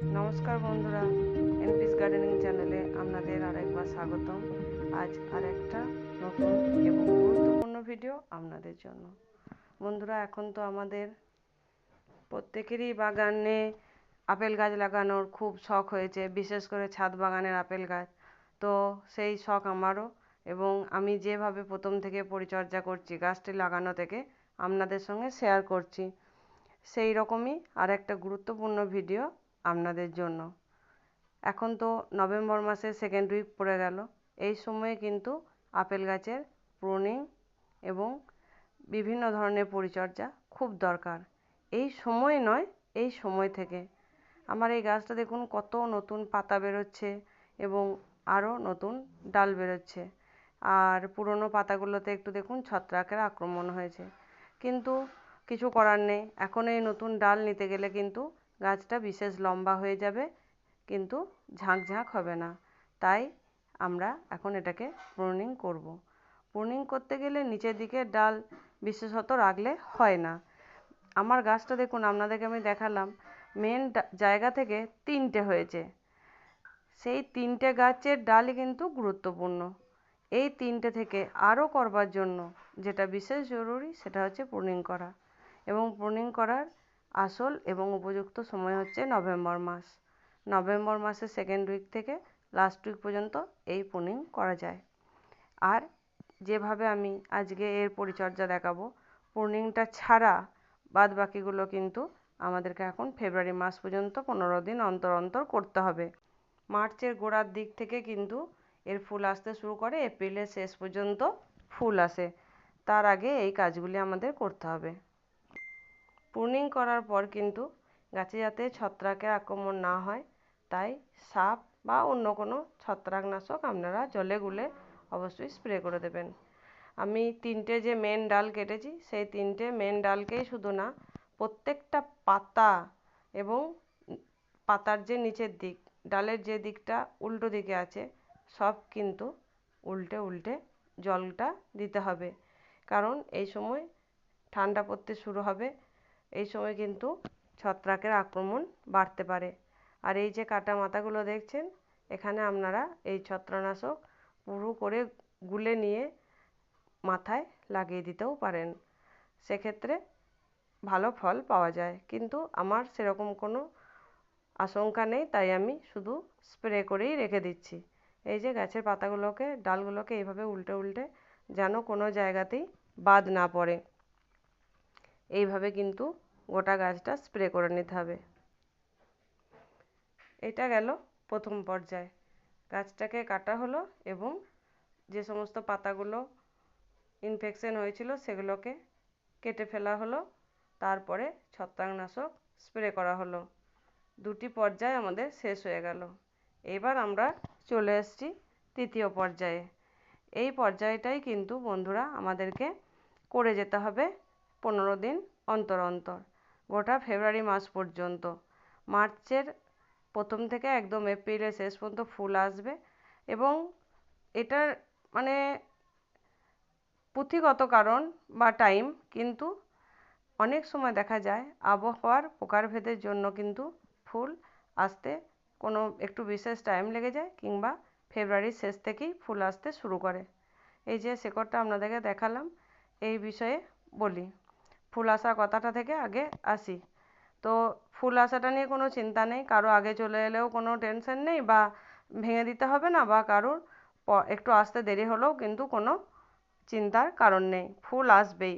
নমস্কার বন্ধুরা, এনপিস গার্ডেনিং চ্যানেলে আপনাদের আরেকবার স্বাগতম। আজ আর একটা নতুন এবং গুরুত্বপূর্ণ ভিডিও আপনাদের জন্য। বন্ধুরা, এখন তো আমাদের প্রত্যেকেরই বাগানে আপেল গাছ লাগানোর খুব শখ হয়েছে, বিশেষ করে ছাদ বাগানের আপেল গাছ। তো সেই শখ আমারও এবং আমি যেভাবে প্রথম থেকে পরিচর্যা করছি, গাছটি লাগানো থেকে আপনাদের সঙ্গে শেয়ার করছি। সেই রকমই আর একটা গুরুত্বপূর্ণ ভিডিও আপনাদের জন্য। এখন তো নভেম্বর মাসের সেকেন্ড উইক পড়ে গেল। এই সময়ে কিন্তু আপেল গাছের প্রুনিং এবং বিভিন্ন ধরনের পরিচর্যা খুব দরকার। এই সময় নয়, এই সময় থেকে। আমার এই গাছটা দেখুন কত নতুন পাতা বেরোচ্ছে এবং আরও নতুন ডাল বেরোচ্ছে। আর পুরনো পাতাগুলোতে একটু দেখুন ছত্রাকের আক্রমণ হয়েছে। কিন্তু কিছু করার নেই। এখন এই নতুন ডাল নিতে গেলে কিন্তু গাছটা বিশেষ লম্বা হয়ে যাবে, কিন্তু ঝাঁক ঝাঁক হবে না। তাই আমরা এখন এটাকে প্রুনিং করব। প্রুনিং করতে গেলে নিচের দিকে ডাল বিশেষত রাখলে হয় না। আমার গাছটা দেখুন, আপনাদেরকে আমি দেখালাম। মেন জায়গা থেকে তিনটে হয়েছে। সেই তিনটে গাছের ডালই কিন্তু গুরুত্বপূর্ণ। এই তিনটে থেকে আরও করবার জন্য যেটা বিশেষ জরুরি, সেটা হচ্ছে প্রুনিং করা। এবং প্রুনিং করার আসল এবং উপযুক্ত সময় হচ্ছে নভেম্বর মাস। নভেম্বর মাসের সেকেন্ড উইক থেকে লাস্ট উইক পর্যন্ত এই প্রুনিং করা যায়। আর যেভাবে আমি আজকে এর পরিচর্যা দেখাবো প্রুনিংটা ছাড়া বাদ বাকিগুলো কিন্তু আমাদেরকে এখন ফেব্রুয়ারি মাস পর্যন্ত পনেরো দিন অন্তর অন্তর করতে হবে। মার্চের গোড়ার দিক থেকে কিন্তু এর ফুল আসতে শুরু করে এপ্রিলের শেষ পর্যন্ত ফুল আসে। তার আগে এই কাজগুলি আমাদের করতে হবে। প্রুনিং করার পর কিন্তু গাছে যাতে ছত্রাকের আক্রমণ না হয়, তাই সাপ বা অন্য কোনো ছত্রাকনাশক আপনারা জলে গুলে অবশ্যই স্প্রে করে দেবেন। আমি তিনটে যে মেন ডাল কেটেছি, সেই তিনটে মেন ডালকেই শুধু না, প্রত্যেকটা পাতা এবং পাতার যে নিচের দিক, ডালের যে দিকটা উল্টো দিকে আছে, সব কিন্তু উল্টে উল্টে জলটা দিতে হবে। কারণ এই সময় ঠান্ডা পড়তে শুরু হবে এই সময় কিন্তু ছত্রাকের আক্রমণ বাড়তে পারে। আর এই যে কাটা মাথাগুলো দেখছেন, এখানে আপনারা এই ছত্রাকনাশক পুরো করে গুলে নিয়ে মাথায় লাগিয়ে দিতেও পারেন। সেক্ষেত্রে ভালো ফল পাওয়া যায়। কিন্তু আমার সেরকম কোনো আশঙ্কা নেই, তাই আমি শুধু স্প্রে করেই রেখে দিচ্ছি। এই যে গাছের পাতাগুলোকে, ডালগুলোকে এইভাবে উল্টে উল্টে যেন কোনো জায়গাতেই বাদ না পড়ে। এইভাবে কিন্তু গোটা গাছটা স্প্রে করে নিতে হবে। এটা গেল প্রথম পর্যায়ে। গাছটাকে কাটা হলো এবং যে সমস্ত পাতাগুলো ইনফেকশন হয়েছিল সেগুলোকে কেটে ফেলা হলো। তারপরে ছত্রাকনাশক স্প্রে করা হলো। দুটি পর্যায় আমাদের শেষ হয়ে গেল। এবার আমরা চলে এসেছি তৃতীয় পর্যায়ে। এই পর্যায়টাই কিন্তু বন্ধুরা আমাদেরকে করে যেতে হবে পনেরো দিন অন্তর অন্তর। গোটা ফেব্রুয়ারি মাস পর্যন্ত। মার্চের প্রথম থেকে একদম এপ্রিলের শেষ পর্যন্ত ফুল আসবে এবং এটার মানে পুঁথিগত কারণ বা টাইম কিন্তু অনেক সময় দেখা যায়, আবহাওয়ার প্রকারভেদের জন্য কিন্তু ফুল আসতে কোনো একটু বিশেষ টাইম লেগে যায় কিংবা ফেব্রুয়ারির শেষ থেকেই ফুল আসতে শুরু করে। এই যে শেকড়টা আপনাদেরকে দেখালাম, এই বিষয়ে বলি। ফুল আসা কথাটা থেকে আগে আসি। তো ফুল আসাটা নিয়ে কোনো চিন্তা নেই, কারও আগে চলে এলেও কোনো টেনশন নেই বা ভেঙে দিতে হবে না বা কারোর একটু আসতে দেরি হলেও কিন্তু কোনো চিন্তার কারণ নেই। ফুল আসবেই,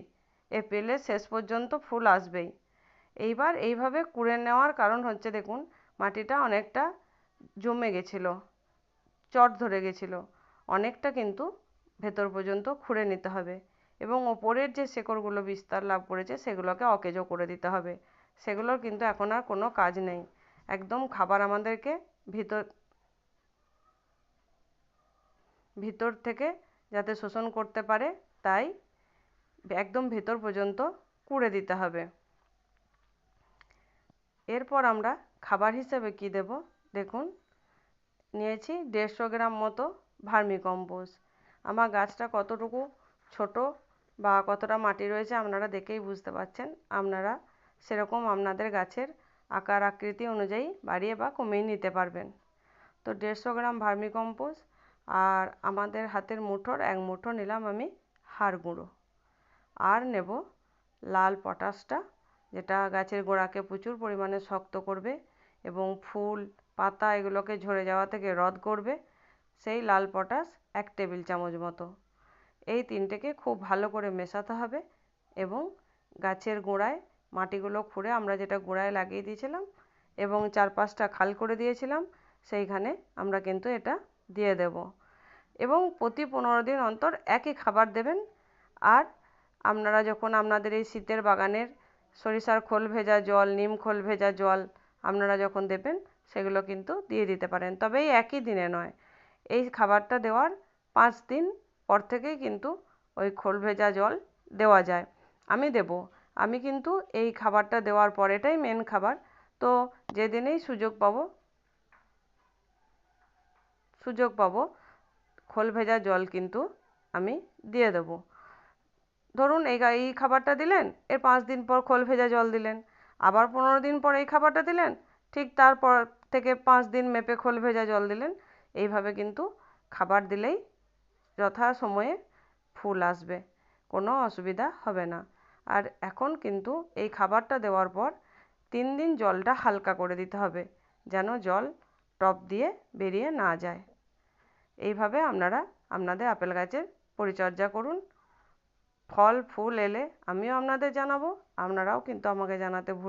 এপ্রিলের শেষ পর্যন্ত ফুল আসবেই। এইবার এইভাবে কুড়ে নেওয়ার কারণ হচ্ছে দেখুন, মাটিটা অনেকটা জমে গেছিল, চট ধরে গেছিল, অনেকটা কিন্তু ভেতর পর্যন্ত খুঁড়ে নিতে হবে। এবং ওপরের যে শেকড়গুলো বিস্তার লাভ করেছে, সেগুলোকে অকেজো করে দিতে হবে। সেগুলোর কিন্তু এখন আর কোনো কাজ নেই। একদম খাবার আমাদেরকে ভিতর ভিতর থেকে যাতে শোষণ করতে পারে, তাই একদম ভেতর পর্যন্ত কুড়ে দিতে হবে। এরপর আমরা খাবার হিসেবে কি দেব? দেখুন, নিয়েছি দেড়শো গ্রাম মতো ভার্মি কম্পোস্ট আমার গাছটা কতটুকু ছোট বা কতটা মাটি রয়েছে আপনারা দেখেই বুঝতে পারছেন। আপনারা সেরকম আপনাদের গাছের আকার আকৃতি অনুযায়ী বাড়িয়ে বা কমিয়ে নিতে পারবেন। তো দেড়শো গ্রাম ভার্মি কম্পোস্ট আর আমাদের হাতের মুঠোর এক মুঠো নিলাম আমি হাড় গুঁড়ো। আর নেব লাল পটাশটা, যেটা গাছের গোড়াকে প্রচুর পরিমাণে শক্ত করবে এবং ফুল, পাতা এগুলোকে ঝরে যাওয়া থেকে রদ করবে। সেই লাল পটাশ এক টেবিল চামচ মতো। এই তিনটেকে খুব ভালো করে মেশাতে হবে এবং গাছের গোড়ায় মাটিগুলো খুঁড়ে আমরা যেটা গোড়ায় লাগিয়ে দিয়েছিলাম এবং চার পাঁচটা খাল করে দিয়েছিলাম, সেইখানে আমরা কিন্তু এটা দিয়ে দেব। এবং প্রতি পনেরো দিন অন্তর একই খাবার দেবেন। আর আপনারা যখন আপনাদের এই শীতের বাগানের সরিষার খোল ভেজা জল, নিম খোল ভেজা জল আপনারা যখন দেবেন, সেগুলো কিন্তু দিয়ে দিতে পারেন। তবে এই একই দিনে নয়, এই খাবারটা দেওয়ার পাঁচ দিন পর থেকেই কিন্তু ওই খোল ভেজা জল দেওয়া যায়। আমি দেব। আমি কিন্তু এই খাবারটা দেওয়ার পর এটাই মেন খাবার। তো যেদিনেই সুযোগ পাবো সুযোগ পাবো, খোল ভেজা জল কিন্তু আমি দিয়ে দেবো। ধরুন এই এই খাবারটা দিলেন, এর পাঁচ দিন পর খোল ভেজা জল দিলেন। আবার পনেরো দিন পর এই খাবারটা দিলেন, ঠিক তারপর থেকে পাঁচ দিন মেপে খোল ভেজা জল দিলেন। এইভাবে কিন্তু খাবার দিলেই যথা সময়ে ফুল আসবে, কোনো অসুবিধা হবে না। আর এখন কিন্তু এই খাবারটা দেওয়ার পর তিন দিন জলটা হালকা করে দিতে হবে, যেন জল টপ দিয়ে বেরিয়ে না যায়। এইভাবে আপনারা আপনাদের আপেল গাছের পরিচর্যা করুন। ফল, ফুল এলে আমিও আপনাদের জানাব, আপনারাও কিন্তু আমাকে জানাতে ভুল